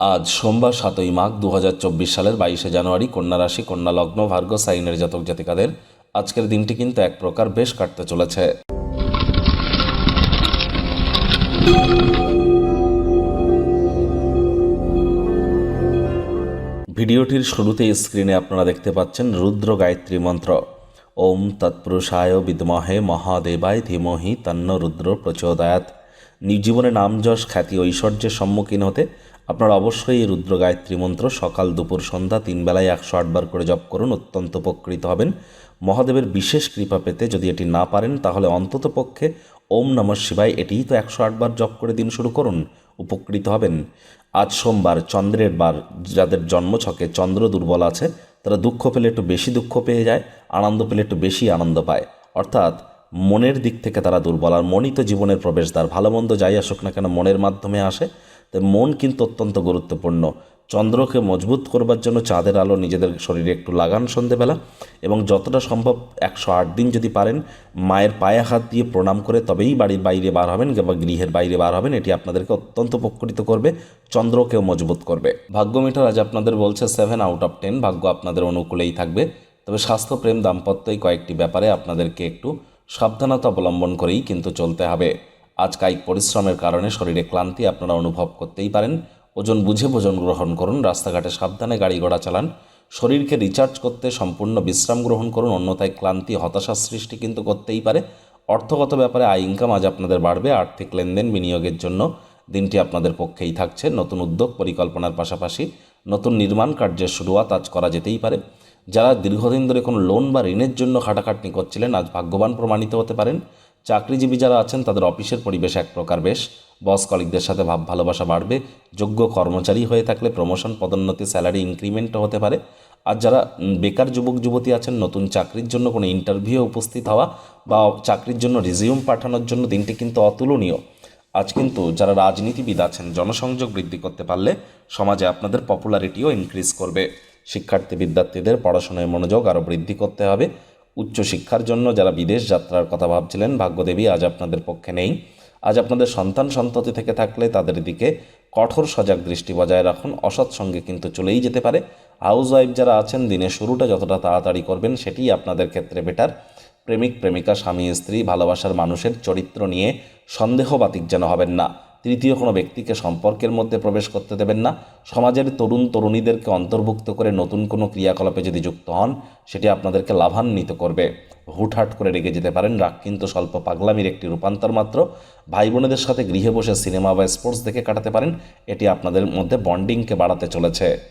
আজ সোমবার সাতই মাঘ দু হাজার চব্বিশ সালের বাইশে জানুয়ারি কন্যা রাশি, কন্যা লগ্ন, ভার্গ, সাইনের জাতক জাতিকাদের আজকের দিনটি কিন্তু এক প্রকার বেশ কাটতে চলেছে। ভিডিওটির শুরুতে স্ক্রিনে আপনারা দেখতে পাচ্ছেন রুদ্র গায়ত্রী মন্ত্র। ওম তৎপুরুষায় বিদ্মহে মহাদেবায় ধীমহি তন্ন রুদ্র প্রচোদয়াত নিজ জীবনে নাম যশ খ্যাতি ঐশ্বর্যের সম্মুখীন হতে আপনারা অবশ্যই এই রুদ্র গায়ত্রী মন্ত্র সকাল দুপুর সন্ধ্যা তিন বেলায় একশো আটবার করে জপ করুন, অত্যন্ত উপকৃত হবেন। মহাদেবের বিশেষ কৃপা পেতে যদি এটি না পারেন, তাহলে অন্তত পক্ষে ওম নমঃ শিবায় এটিই তো একশো আটবার জপ করে দিন শুরু করুন, উপকৃত হবেন। আজ সোমবার, চন্দ্রের বার, যাদের জন্মছকে চন্দ্র দুর্বল আছে, তারা দুঃখ পেলে একটু বেশি দুঃখ পেয়ে যায়, আনন্দ পেলে একটু বেশি আনন্দ পায়। অর্থাৎ মনের দিক থেকে তারা দুর্বল, আর মনই তো জীবনের প্রবেশদ্বার, ভালো মন্দ যাই আসুক না কেন মনের মাধ্যমে আসে। তাই মন কিন্তু অত্যন্ত গুরুত্বপূর্ণ। চন্দ্রকে মজবুত করবার জন্য চাঁদের আলো নিজেদের শরীরে একটু লাগান সন্ধেবেলা এবং যতটা সম্ভব একশো আট দিন যদি পারেন, মায়ের পায়ে হাত দিয়ে প্রণাম করে তবেই বাড়ির বাইরে বার হবেন বা গৃহের বাইরে বার হবেন, এটি আপনাদেরকে অত্যন্ত উপকৃত করবে, চন্দ্রকেও মজবুত করবে। ভাগ্য মিটার আজ আপনাদের বলছে সেভেন আউট অফ টেন ভাগ্য আপনাদের অনুকূলেই থাকবে। তবে স্বাস্থ্য প্রেম দাম্পত্য এই কয়েকটি ব্যাপারে আপনাদেরকে একটু সাবধানতা অবলম্বন করেই কিন্তু চলতে হবে। আজ কায়িক পরিশ্রমের কারণে শরীরে ক্লান্তি আপনারা অনুভব করতেই পারেন। ওজন বুঝে ভোজন গ্রহণ করুন, রাস্তাঘাটে সাবধানে গাড়ি ঘোড়া চালান। শরীরকে রিচার্জ করতে সম্পূর্ণ বিশ্রাম গ্রহণ করুন, অন্যথায় ক্লান্তি, হতাশার সৃষ্টি কিন্তু করতেই পারে। অর্থগত ব্যাপারে আয় ইনকাম আজ আপনাদের বাড়বে, আর্থিক লেনদেন বিনিয়োগের জন্য দিনটি আপনাদের পক্ষেই থাকছে। নতুন উদ্যোগ পরিকল্পনার পাশাপাশি নতুন নির্মাণ কার্যের শুরুয়াত আজ করা যেতেই পারে। যারা দীর্ঘদিন ধরে কোনো লোন বা ঋণের জন্য খাটাখাটনি করছিলেন, আজ ভাগ্যবান প্রমাণিত হতে পারেন। চাকরিজীবী যারা আছেন, তাদের অফিসের পরিবেশ এক প্রকার বেশ। বস কলিকদের সাথে ভাব ভালোবাসা বাড়বে, যোগ্য কর্মচারী হয়ে থাকলে প্রমোশন পদোন্নতি স্যালারি ইনক্রিমেন্টও হতে পারে। আর যারা বেকার যুবক, যুবতী আছেন, নতুন চাকরির জন্য কোনো ইন্টারভিউ উপস্থিত হওয়া বা চাকরির জন্য রিজিউম পাঠানোর জন্য দিনটি কিন্তু অতুলনীয়। আজ কিন্তু যারা রাজনীতিবিদ আছেন, জনসংযোগ বৃদ্ধি করতে পারলে সমাজে আপনাদের পপুলারিটিও ইনক্রিজ করবে। শিক্ষার্থী, বিদ্যার্থীদের পড়াশোনায় মনোযোগ আরও বৃদ্ধি করতে হবে। উচ্চশিক্ষার জন্য যারা বিদেশ যাত্রার কথা ভাবছিলেন, ভাগ্যদেবী আজ আপনাদের পক্ষে নেই। আজ আপনাদের সন্তান সন্ততি থেকে থাকলে তাদের দিকে কঠোর সজাগ দৃষ্টি বজায় রাখুন। অসৎ সঙ্গে কিন্তু চলেই যেতে পারে। হাউস ওয়াইফ যারা আছেন, দিনের শুরুটা যতটা তাড়াতাড়ি করবেন সেটিই আপনাদের ক্ষেত্রে বেটার প্রেমিক, প্রেমিকা, স্বামী, স্ত্রী, ভালোবাসার মানুষের চরিত্র নিয়ে সন্দেহবাতিক যেন হবেন না। তৃতীয় কোনো ব্যক্তিকে সম্পর্কের মধ্যে প্রবেশ করতে দেবেন না। সমাজের তরুণ তরুণীদেরকে অন্তর্ভুক্ত করে নতুন কোনো ক্রিয়াকলাপে যদি যুক্ত হন, সেটি আপনাদেরকে লাভান্বিত করবে। হুটহাট করে রেগে যেতে পারেন রাগ কিন্তু স্বল্প পাগলামির একটি রূপান্তর মাত্র। ভাই বোনেদের সাথে গৃহে বসে সিনেমা বা স্পোর্টস দেখে কাটাতে পারেন, এটি আপনাদের মধ্যে বন্ডিংকে বাড়াতে চলেছে।